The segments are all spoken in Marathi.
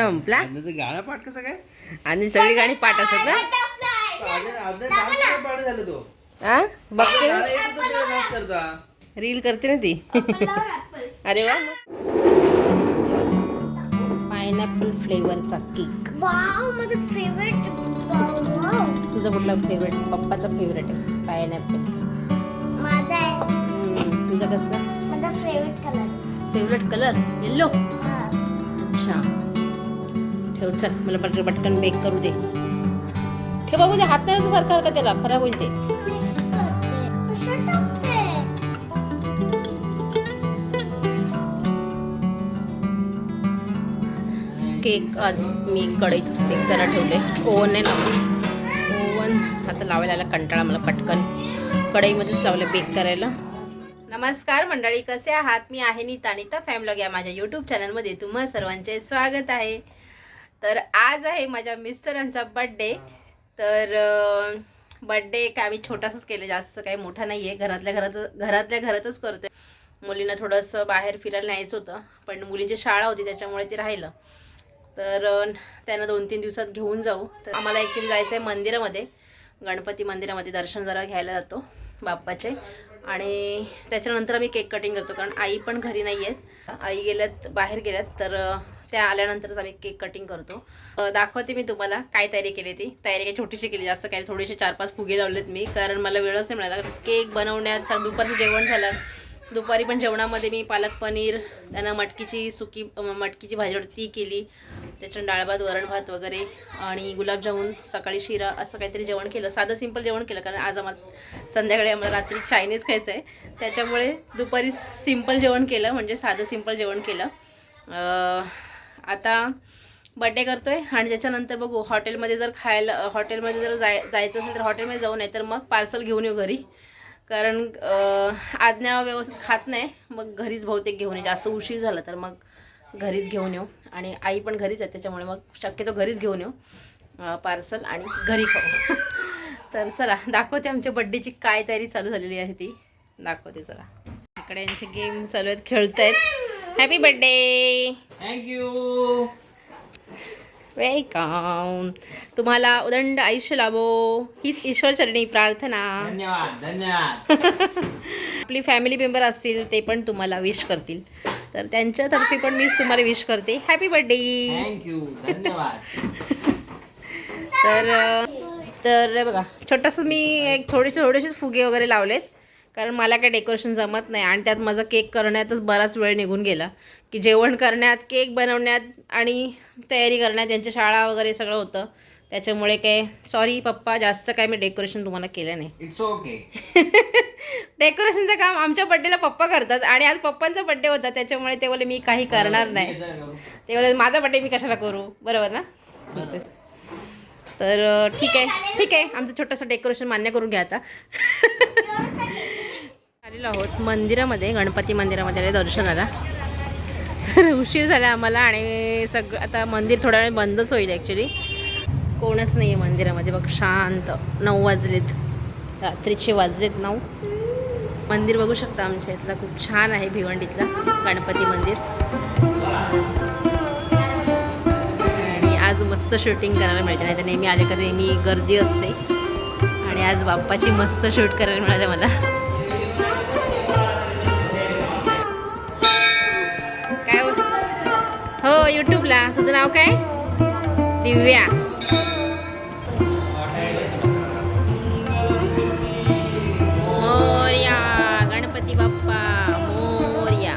संपला. गाणं पाठ कसं काय? आणि सगळी गाणी पाठ असत ना? हा बघते रील करते ना ती. अरे वा पायनॅपल फ्लेवरचा केक वाव माझं फेवरेट वाव तुझा कुठला फेवरेट पप्पाचा फेवरेट आहे. पायनॅपल माझा आहे. तुझा कसला? माझा favourite colour favourite colour yellow अच्छा. ठेव चल मला पटकन पटकन बेक करू दे. ठेव बाबू हात नाही सरकार का त्याला? खराब होईल ते. केक आज मी कढईत बेक जरा ठेवले. ओव्हन नाही लावलं ओव्हन. आता लावायला आला कंटाळा मला पटकन. कढईमध्येच लावलं बेक करायला. नमस्कार मंडळी कसे आहात? मी आहे नीता. नीता फॅमलॉग या माझ्या यूट्यूब चॅनलमध्ये तुम्हा सर्वांचे स्वागत आहे. तर आज आहे माझ्या मिस्टरांचा बड्डे तर बड्डे काय आम्ही छोटासाच केलं जास्त काही मोठा नाही आहे घरातल्या घरात घरातल्या घरातच करतोय. मुलींना थोडंसं बाहेर फिरायला न्यायचं होतं पण मुलींची शाळा होती त्याच्यामुळे ते राहिलं. तर त्यांना दोन तीन दिवसात घेऊन जाऊ. तर आम्हाला ॲक्च्युली जायचं आहे मंदिरामध्ये. गणपती मंदिरामध्ये दर्शन जरा घ्यायला जातो बाप्पाचे. आणि त्याच्यानंतर आम्ही केक कटिंग करतो कारण आई पण घरी नाही आहेत आई गेल्यात बाहेर गेल्यात तर त्या आल्यानंतरच आम्ही केक कटिंग करतो. दाखवते मी तुम्हाला काय तयारी केली ती. तयारी काही छोटीशी केली जास्त काही थोडेसे चार पाच फुगे लावलेत मी. कारण मला वेळच नाही मिळाला. केक बनवण्यात दुपारचं जेवण झालं. दुपारी पण जेवणामध्ये मी पालक पनीर त्यांना मटकीची सुकी मटकीची भाजी ती केली. त्याच्यानं डाळ भात वरण भात वगैरे आणि गुलाबजामून सकाळी शिरा असं काहीतरी जेवण केलं. साधं सिंपल जेवण केलं. कारण आज आम्हाला संध्याकाळी आम्हाला रात्री चायनीज खायचं आहे त्याच्यामुळे दुपारी सिंपल जेवण केलं. म्हणजे साधं सिंपल जेवण केलं. आता बड्डे करतो आहे आणि त्याच्यानंतर बघू हॉटेलमध्ये जर खायला हॉटेलमध्ये जर जाय जायचं असेल तर हॉटेलमध्ये जाऊ नाही तर मग पार्सल घेऊन येऊ घरी. कारण आज्ञा व्यवस्थित खात नाही. मग घरीच बहुतेक घेऊन येऊ जास्त उशीर झाला तर मग घरीच घेऊन येऊ. आणि आई पण घरीच आहे त्याच्यामुळे मग शक्यतो घरीच घेऊन येऊ पार्सल आणि घरी खाऊ. तर चला दाखवते आमच्या बड्डेची काय तयारी चालू झालेली आहे ती. दाखवते चला. इकडे यांचे गेम चालू आहेत खेळत आहेत हॅपी बड्डे थँक्यू वेलकम तुम्हाला उदंड आयुष्य लाभो. हीच ईश्वरचरणी प्रार्थना. धन्यवाद धन्यवाद. आपली फॅमिली मेंबर असतील ते पण तुम्हाला विश करतील. तर त्यांच्यातर्फे पण मीच तुम्हाला विश करते. हॅपी बर्थडे थँक्यू धन्यवाद. तर तर बघा छोटंसं मी एक थोडेसे थोडेसेच फुगे वगैरे लावलेत. कारण मला काय डेकोरेशन जमत नाही आणि त्यात माझा केक करण्यातच बराच वेळ निघून गेला. की जेवण करण्यात केक बनवण्यात आणि तयारी करण्यात यांच्या शाळा वगैरे सगळं होतं. त्याच्यामुळे काय सॉरी पप्पा जास्त काय मी डेकोरेशन तुम्हाला केलं नाही. इट्स ओके डेकोरेशनचं काम आमच्या बड्डेला पप्पा करतात आणि आज पप्पांचा बड्डे होता त्याच्यामुळे ते बोले मी काही करणार नाही. ते बोले माझा बड्डे मी कशाला करू? बरोबर ना? तर ठीक आहे. ठीक आहे आमचं छोटंसं डेकोरेशन मान्य करून घ्या आता. आलेलो आहोत मंदिरामध्ये गणपती मंदिरामध्ये आले दर्शनाला. तर उशीर झाला आम्हाला आणि सगळं आता मंदिर थोड्या वेळ बंदच होईल ॲक्च्युली कोणच नाही आहे मंदिरामध्ये बघ शांत. नऊ वाजलेत. रात्रीचे वाजलेत नऊ. मंदिर बघू शकता आमच्या इथला खूप छान आहे भिवंडीतला गणपती मंदिर. आणि आज मस्त शूटिंग करायला मिळते नाही तर नेहमी आले का नेहमी गर्दी असते. आणि आज बाप्पाची मस्त शूट करायला मिळालं मला. हो यूट्यूबला तुझं नाव काय? दिव्या. मोर्या. गणपती बाप्पा. मोर्या.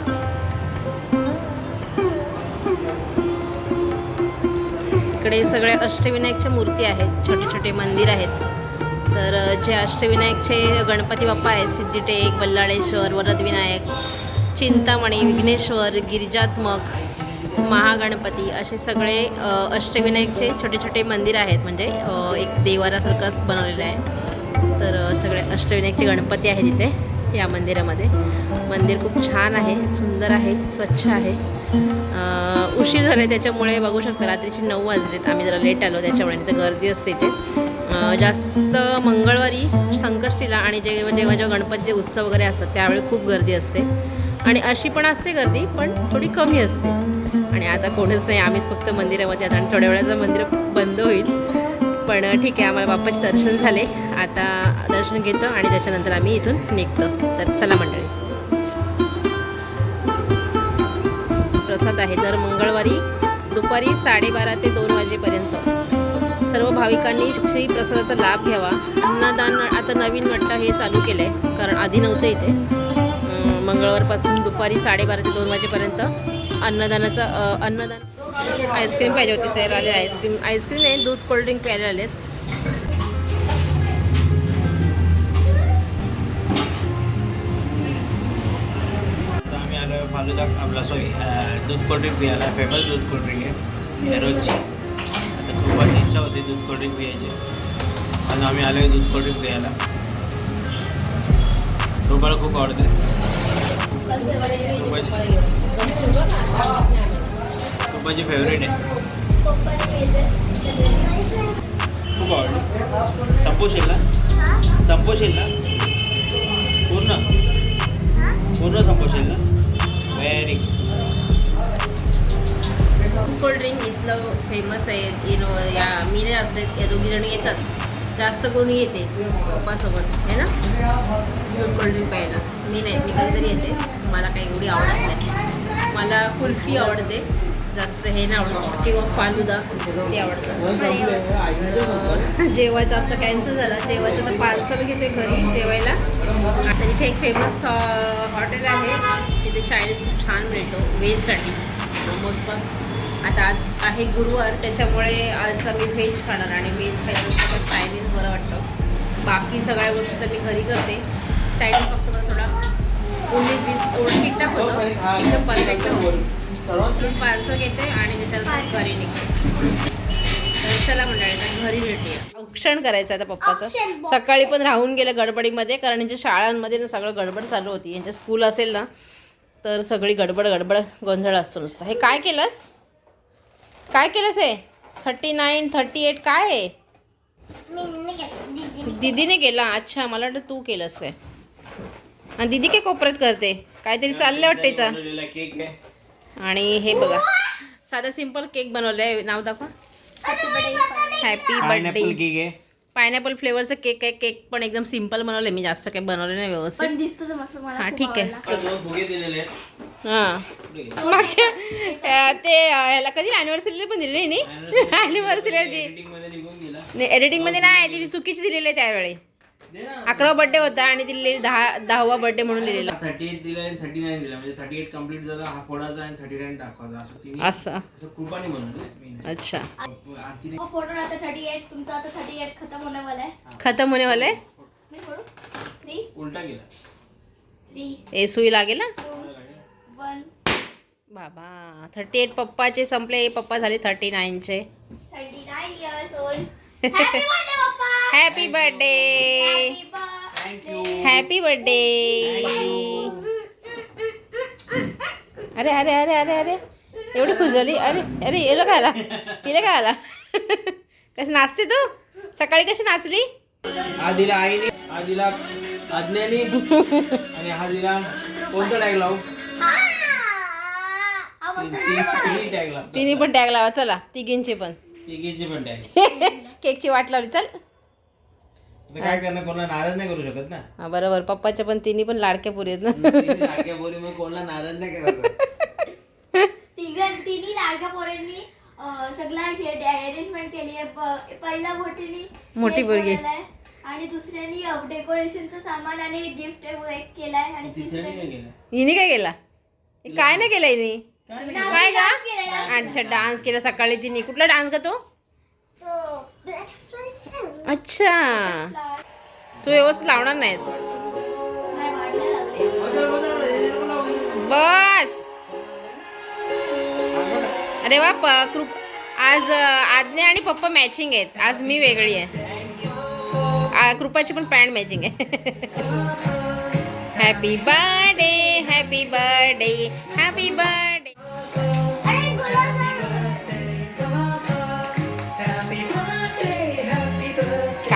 इकडे सगळ्या अष्टविनायकच्या मूर्ती आहेत. छोटे छोटे मंदिर आहेत. तर जे अष्टविनायकचे गणपती बाप्पा आहेत सिद्धिटेक बल्लाळेश्वर वरदविनायक चिंतामणी विघ्नेश्वर गिरिजात्मक महागणपती असे सगळे अष्टविनायकचे छोटे छोटे मंदिर आहेत. म्हणजे एक देवारासारखंच बनवलेलं आहे. तर सगळे अष्टविनायकचे गणपती आहेत इथे या मंदिरामध्ये. मंदिर खूप छान आहे सुंदर आहे स्वच्छ आहे. उशीर झाले त्याच्यामुळे बघू शकता रात्रीचे नऊ वाजलेत. आम्ही जरा लेट आलो त्याच्यामुळे तिथे गर्दी असते इथे. जास्त मंगळवारी संकष्टीला आणि जे जेव्हा जेव्हा गणपतीचे उत्सव वगैरे असतात त्यावेळी खूप गर्दी असते. आणि अशी पण असते गर्दी पण थोडी कमी असते. आणि आता कोणीच नाही आम्हीच फक्त मंदिरामध्ये आता आणि थोड्या वेळाचं मंदिर बंद होईल. पण ठीक आहे आम्हाला बाप्पाचे दर्शन झाले. आता दर्शन घेतो आणि त्याच्यानंतर आम्ही इथून निघतो. तर चला मंडळी. प्रसाद आहे. दर मंगळवारी दुपारी साडेबारा ते दोन वाजेपर्यंत. सर्व भाविकांनी श्री प्रसादाचा लाभ घ्यावा. अन्नदान आता नवीन वाटतं हे चालू केलं आहे कारण आधी नव्हतं इथे. मंगळवारपासून दुपारी साडेबारा ते दोन वाजेपर्यंत. अन्नदानाचा अन्नदान आईस्क्रीम पाहिजे होती तयार आले आईस्क्रीम. आईस्क्रीम नाही दूध कोल्ड्रिंक प्यायला आलेत. आता आम्ही आलो फालुदा आपला सॉरी दूध कोल्ड्रिंक पियाला फेमस दूध कोल्ड्रिंक आहे रोजची. आता खूप इच्छा होती दूध कोल्ड्रिंक पियायची. आज आम्ही आलो दूध कोल्ड्रिंक पियाला रुपाला खूप आवडते. पप्पाची फेवरेट आहे. खूप आवडली. संपोशील ना? संपोशील ना? पूर्ण? पूर्ण संपोशील ना? व्हेरी कोल्ड्रिंक इथलं फेमस आहे. इनो या मी नाही असते या दोघीजणी येतात. जास्त करून येते पप्पासोबत आहे ना? दूध कोल्ड्रिंक प्यायला. मी नाही मी कधीतरी येते. मला काही एवढी आवडत नाही. मला कुल्फी आवडते. जास्त हे नाही आवडतं. किंवा फालुदा ते आवडतं. जेवायचं आमचं कॅन्सल झाला. जेवायचं तर पार्सल घेते घरी जेवायला. आता तिथे एक फेमस हॉटेल आहे. तिथे चायनीज खूप छान मिळतो. व्हेजसाठी मोमोज पण. आता आज आहे गुरुवार. त्याच्यामुळे आज आम्ही व्हेज खाणार. आणि व्हेज खायचं तर चायनीज बरं वाटतं. बाकी सगळ्या गोष्टी तर मी घरी करते. चायनीज फक्त ठीकठाक होतं. एकदम परफेक्ट होतं पार्सल घेते आणि त्याच्यानंतर घरी निघते. चला मंडळी घरी भेटूया. औक्षण करायचं आता पप्पाचं. सकाळी पण राहून गेलं गडबडीमध्ये कारण यांच्या शाळांमध्ये ना सगळं गडबड चालू होती. यांच्या स्कूल असेल ना तर सगळी गडबड गडबड गोंधळ असतो नुसतं. हे काय केलंस? काय केलंस हे? थर्टी नाईन थर्टी एट काय आहे. दीदीने केला. अच्छा मला वाटतं तू केलंस काय आणि दीदी काय कोपऱ्यात करते. काहीतरी चाललं वाटतं आहे. आणि हे बघा. साधा सिंपल केक बनवलंय. नाव दाखवा. हॅपी बर्थडे केक आहे. पायनॅपल फ्लेवरचं केक आहे. केक पण एकदम सिंपल बनवलंय. मी जास्त काही बनवलं नाही व्यवस्थित. दिसतो हा, ठीक आहे. दिलेले हां? मागच्या ते ह्याला कधी अॅनिव्हर्सरीला पण दिली नाही? अॅनिव्हर्सरीला एडिटिंगमध्ये नाही दिली चुकीची दिलेली आहे त्यावेळी. दे ना अकरा बर्थडे होता आणि दिलेली दहा दहावा बर्थडे म्हणून दिलेला. थर्टी एट दिला आणि थर्टी नाईन दिला. म्हणजे थर्टी एट कंप्लीट झाला हा फोडाचा आणि थर्टी नाईन दाखवायचा. असं तिने असं. असं कृपाने बनवलं मी नाही. अच्छा. आरतीने हो, फोटो आता थर्टी एट तुमचा आता थर्टी एट खतम होने वाला है. खतम होने वाला है मी फोडू? थ्री. उलटा गेला थ्री. ए सुई लागेल ना? वन. बाबा थर्टी एट पप्पाचे संपले. पप्पा झाले thirty नाईनचे thirty nine years old happy birthday happy birthday thank you happy birthday अरे अरे अरे अरे अरे. एवढी खुश झाली. अरे अरे येलो काय आला. हिला काय आला. कशी नाचते तू? सकाळी कशी नाचली? हा दिला आईने हा दिला आज्ञाने आणि हा दिला कोणता टॅग लावू? हा. तिने पण टॅग लावा. चला. तिघींचे पण. तिघीचे पण टॅग केकची वाट लावली. चल. काय करणार? कोणाला नाराज नाही करू शकत ना? हा बरोबर. पप्पाच्या पण तिन्ही पण लाडक्या पुरी आहेत ना? तिन्ही लाडक्या बोरी मग कोणाला नाराज नाही करायचं तिघ तिन्ही लाडक्या पोरांनी अं, सगळं अरेंजमेंट केली आहे. प- पहिल्या मोठीने मोठी पोरगी. बनवलाय. आणि दुसऱ्यानी डेकोरेशनचं सामान आणि गिफ्ट केलाय. आणि तिसऱ्याने काय तिसऱ्यानी केलं. हिने काय केला? हे काय नाही केलं हिने? काय dance अच्छा डान्स केला सकाळी तिने. कुठला डान्स का तो? अच्छा. तू व्यवस्थित लावणार नाहीस. बस. अरे वा प- कृप आज आज्ञा आणि पप्पा मॅचिंग आहेत. आज मी वेगळी आहे. कृपाची पण पॅन्ट मॅचिंग आहे. Happy birthday happy birthday happy birthday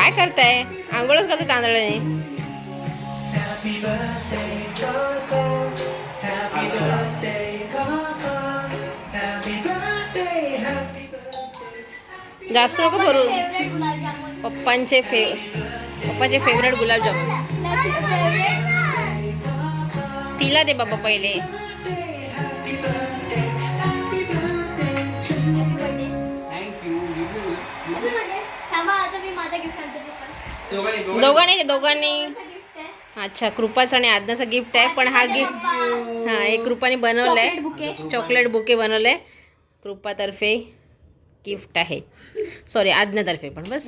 काय करताय? आंघोळच करते तांदळाने. जास्त नको भरू पप्पांचे फेव पप्पाचे फेवरेट गुलाबजामुन. तिला दे बाबा पहिले. दोघांनी दोघांनी? अच्छा कृपाचा आणि आज्ञाचा गिफ्ट आहे पण हा गिफ्ट हा एक कृपाने बनवलाय. चॉकलेट बुके बनवलंय. कृपातर्फे गिफ्ट आहे. सॉरी आज्ञातर्फे पण बस.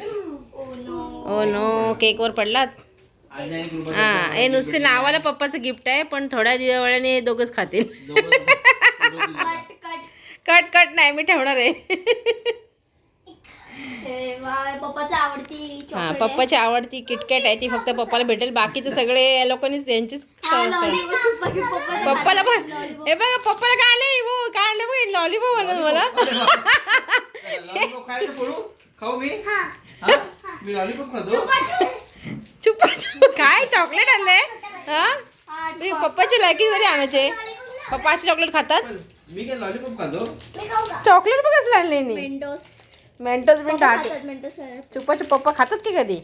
ओ नो केकवर पडलात? हा हे नुसते नावाला पप्पाचं गिफ्ट आहे पण थोड्या दिवस वेळाने हे दोघंच खातील. कट कट कट कट नाही मी ठेवणार आहे. पप्पाचं आवडती हा. पप्पाची आवडती किटकॅट आहे ती फक्त पप्पाला भेटेल. बाकी तर सगळे या लोकांनीच त्यांचीच हा, lollipop, छुपा छुप पप्पाचं पप्पाला. पण. हे बघा पप्पाला काय आलंय? वो काय आणलं बघ लॉलीपॉप म्हणत मला हा. हा. चुप चुप काय चॉकलेट आणलंय? हा? हा, पप्पाची लायकी जरी आणायचे. पप्पा असे चॉकलेट खातात? मी काय लॉलीपॉप खातो? मी खाऊ का? चॉकलेट पण कसलं आणले Mentos. मेंटोस बिन. चुप्पा चुप पप्पा खातात. की कधी.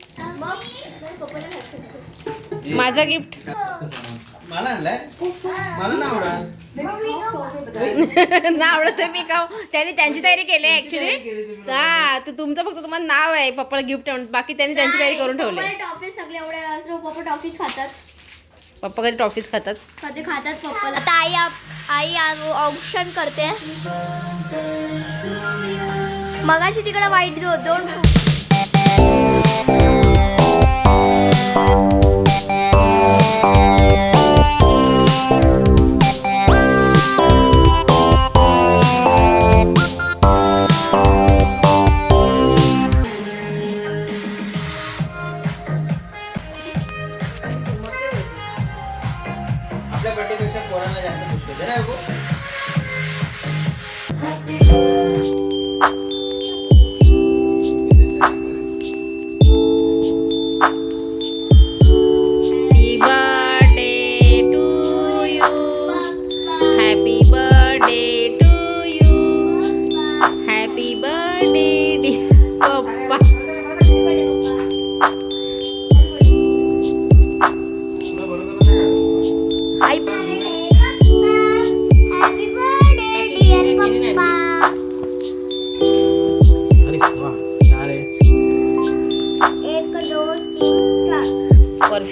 माझा गिफ्ट. मला ना आवडत. मी का त्यांनी त्यांची तयारी केली आहे ऍक्च्युली हा तर तुमचं फक्त तुम्हाला नाव आहे पप्पाला गिफ्ट बाकी त्यांनी त्यांची तयारी करून ठेवली. सगळे एवढे असं पप्पा खातात. पप्पा कधी ट्रॉफीज खातात? कधी खातात पप्पाला. आता आई आप- आई ऑप्शन करते. मगाशी तिकडे वाईट दो- दोन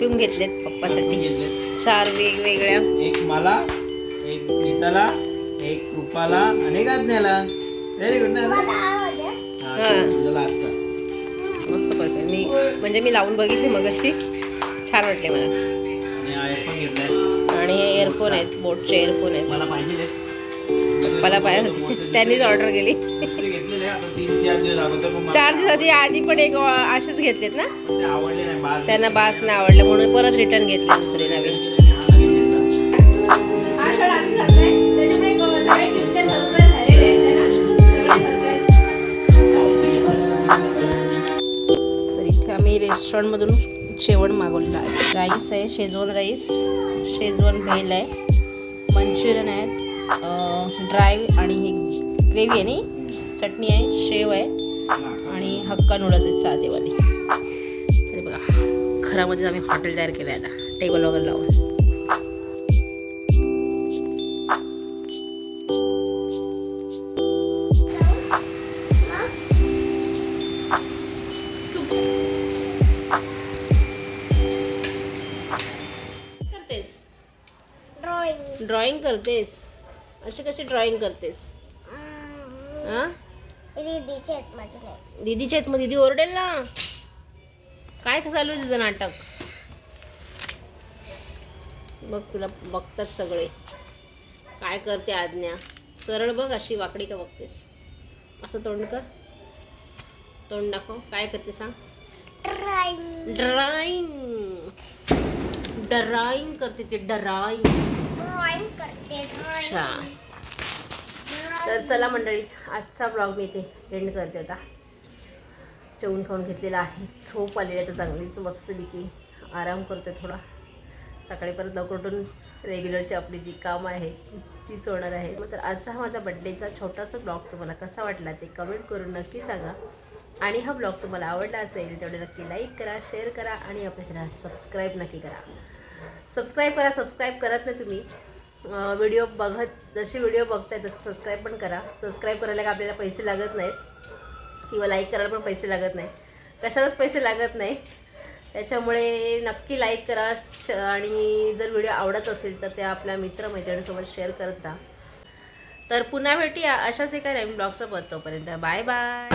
परफ्यूम घेतलेत पप्पासाठी. चार वेगवेगळ्या. एक मला एक नीताला एक कृपाला आणि एक आज्ञाला. व्हेरी गुड ना? हा, हा. आजचा मस्त परफ्यूम मी म्हणजे मी लावून बघितले मग अशी छान वाटले मला. आणि हा एअरफोन हे आहेत बोटचे. इयरफोन आहेत. मला पाहिजेच मला पाहिजे त्यांनीच ऑर्डर केली. चार दिवस आधी आधी पण एक असेच घेतलेत ना? पण ते आवडले नाही बास त्यांना बास नाही. आवडलं म्हणून परत रिटर्न घेतले दुसरे नवीन. तर इथे आम्ही रेस्टॉरंटमधून जेवण मागवलेलं आहे. राईस आहे शेजवान राईस शेजवान भेल आहे मंचुरियन आहेत ड्राय आणि हे ग्रेव्ही आहे नाही? चटणी आहे शेव आहे आणि हक्का नूडल्स आहेत साधेवाले. तरी बघा घरामध्ये आम्ही हॉटेल तयार केलं आहे आता. टेबल वगैरे लावून. करतेस? ड्रॉइंग ड्रॉइंग करतेस? अशी कशी ड्रॉइंग करतेस? दीदीचे आहेत माझे दीदीच्या आहेत मग दीदी ओरडेल ना. काय चालू आहे तुझं नाटक? बघ तुला बघतात सगळे. काय करते आज्ञा? सरळ बघ अशी वाकडी का बघतेस? असं तोंड कर. तोंड दाखव. काय करते सांग? ड्रॉइंग ड्रॉइंग ड्रॉइंग करते ते ड्रॉइंग ड्रॉइंग करते अच्छा. तर चला मंडळी आजचा ब्लॉग मी इथे एंड करते आता. जेवण खाऊन घेतलेला आहे. झोप आलेली आहे तर चांगलीच मस्तपैकी. आराम करते थोडा. सकाळी परत लवकर उठून रेग्युलरची आपली जी कामं आहे तीच होणार आहे. मग तर आजचा हा माझा बड्डेचा छोटासा ब्लॉग तुम्हाला कसा वाटला ते कमेंट करून नक्की सांगा. आणि हा ब्लॉग तुम्हाला आवडला असेल तेवढे नक्की लाईक करा शेअर करा आणि आपल्या चॅनल सबस्क्राईब नक्की करा. सबस्क्राईब करा सबस्क्राईब करत नाही तुम्ही. व्हिडिओ बघत जसे व्हिडिओ बघताय तसं सबस्क्राईब पण करा. सबस्क्राईब करायला का आपल्याला पैसे लागत नाहीत. किंवा लाईक करायला पण पैसे लागत नाही कशालाच पैसे लागत नाही. त्याच्यामुळे नक्की लाईक करा. श- आणि जर व्हिडिओ आवडत असेल तर त्या आपल्या मित्रमैत्रिणीसोबत शेअर करत राहा. तर पुन्हा भेटूया अशाच एका नवीन ब्लॉगसोबत तोपर्यंत बाय बाय